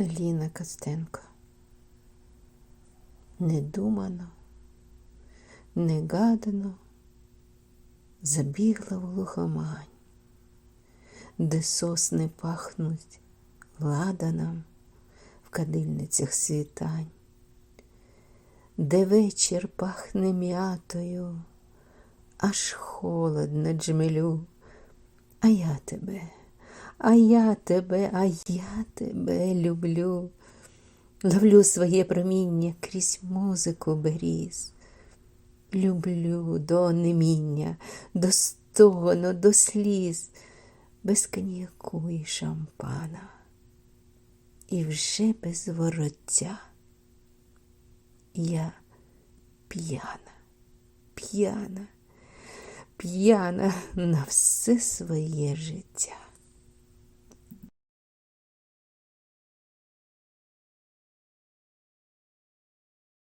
Ліна Костенко. Недумано, негадано забігла в глухомань, де сосни пахнуть ладаном в кадильницях світань, де вечір пахне м'ятою, аж холодно джмелю, а я тебе. А я тебе, а я тебе люблю, ловлю своє проміння крізь музику беріз. Люблю до неміння, до стогону, до сліз, без коньяку і шампана. І вже без вороття я п'яна, п'яна, п'яна на все своє життя.